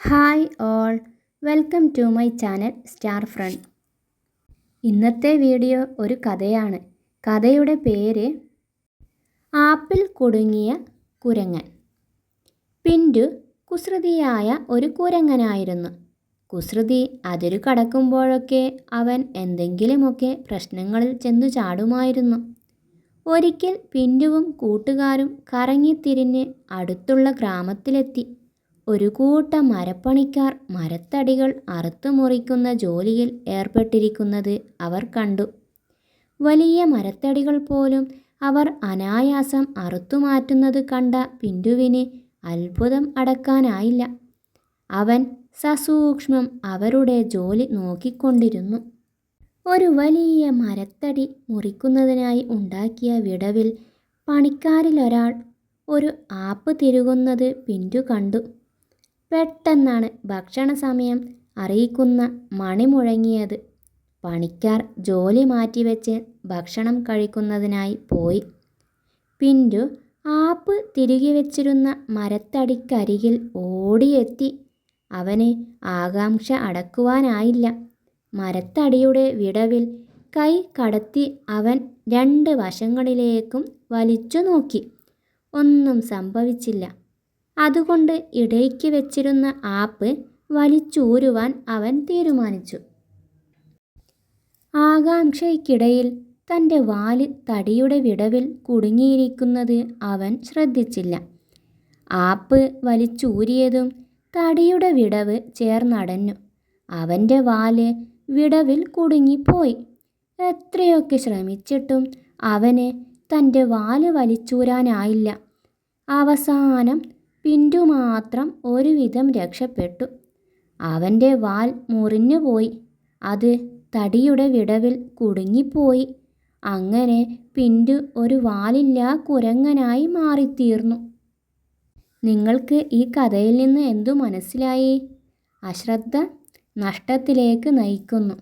Hi all. Welcome to my channel star friend. ഇന്നത്തെ video ഒരു കഥയാണ്. കഥയുടെ പേര് ആപ്പിൾ കുടുങ്ങിയ കുരങ്ങൻ. പിൻഡു കുസൃതിയായ ഒരു കുരങ്ങനായിരുന്നു. കുസൃതി അതിരു കടക്കുമ്പോഴൊക്കെ അവൻ എന്തെങ്കിലുമൊക്കെ പ്രശ്നങ്ങളിൽ ചെന്നു ചാടുമായിരുന്നു. ഒരിക്കൽ പിൻഡുവും കൂട്ടുകാരും കറങ്ങിത്തിരിഞ്ഞ് അടുത്തുള്ള ഗ്രാമത്തിലെത്തി. ഒരു കൂട്ടം മരപ്പണിക്കാർ മരത്തടികൾ അറുത്തു മുറിക്കുന്ന ജോലിയിൽ ഏർപ്പെട്ടിരിക്കുന്നത് അവർ കണ്ടു. വലിയ മരത്തടികൾ പോലും അവർ അനായാസം അറുത്തുമാറ്റുന്നത് കണ്ട പിന്റുവിന് അത്ഭുതം അടക്കാനായില്ല. അവൻ സസൂക്ഷ്മം അവരുടെ ജോലി നോക്കിക്കൊണ്ടിരുന്നു. ഒരു വലിയ മരത്തടി മുറിക്കുന്നതിനായി ഉണ്ടാക്കിയ വിടവിൽ പണിക്കാരിലൊരാൾ ഒരു ആപ്പ് തിരുകുന്നത് പിന്തു കണ്ടു പെട്ടെന്നാണ് ഭക്ഷണ സമയം അറിയിക്കുന്ന മണി മുഴങ്ങിയത്. പണിക്കാർ ജോലി മാറ്റിവെച്ച് ഭക്ഷണം കഴിക്കുന്നതിനായി പോയി. പിന്റു ആപ്പ് തിരികെ വെച്ചിരുന്ന മരത്തടിക്കരികിൽ ഓടിയെത്തി. അവന് ആകാംക്ഷ അടക്കുവാനായില്ല. മരത്തടിയുടെ വിടവിൽ കൈ കടത്തി അവൻ രണ്ട് വശങ്ങളിലേക്കും വലിച്ചു നോക്കി. ഒന്നും സംഭവിച്ചില്ല. അതുകൊണ്ട് ഇടയ്ക്ക് വെച്ചിരുന്ന ആപ്പ് വലിച്ചൂരുവാൻ അവൻ തീരുമാനിച്ചു. ആകാംക്ഷയ്ക്കിടയിൽ തന്റെ വാൽ തടിയുടെ വിടവിൽ കുടുങ്ങിയിരിക്കുന്നത് അവൻ ശ്രദ്ധിച്ചില്ല. ആപ്പ് വലിച്ചൂരിയതും തടിയുടെ വിടവ് ചേർന്നടഞ്ഞു. അവന്റെ വാൽ വിടവിൽ കുടുങ്ങിപ്പോയി. എത്രയൊക്കെ ശ്രമിച്ചിട്ടും അവന് തന്റെ വാൽ വലിച്ചൂരാനായില്ല. അവസാനം പിന്റു മാത്രം ഒരുവിധം രക്ഷപ്പെട്ടു. അവന്റെ വാൽ മുറിഞ്ഞുപോയി. അത് തടിയുടെ വിടവിൽ കുടുങ്ങിപ്പോയി. അങ്ങനെ പിന്റു ഒരു വാലില്ലാ കുരങ്ങനായി മാറിത്തീർന്നു. നിങ്ങൾക്ക് ഈ കഥയിൽ നിന്ന് എന്തു മനസ്സിലായി? അശ്രദ്ധ നഷ്ടത്തിലേക്ക് നയിക്കുന്നു.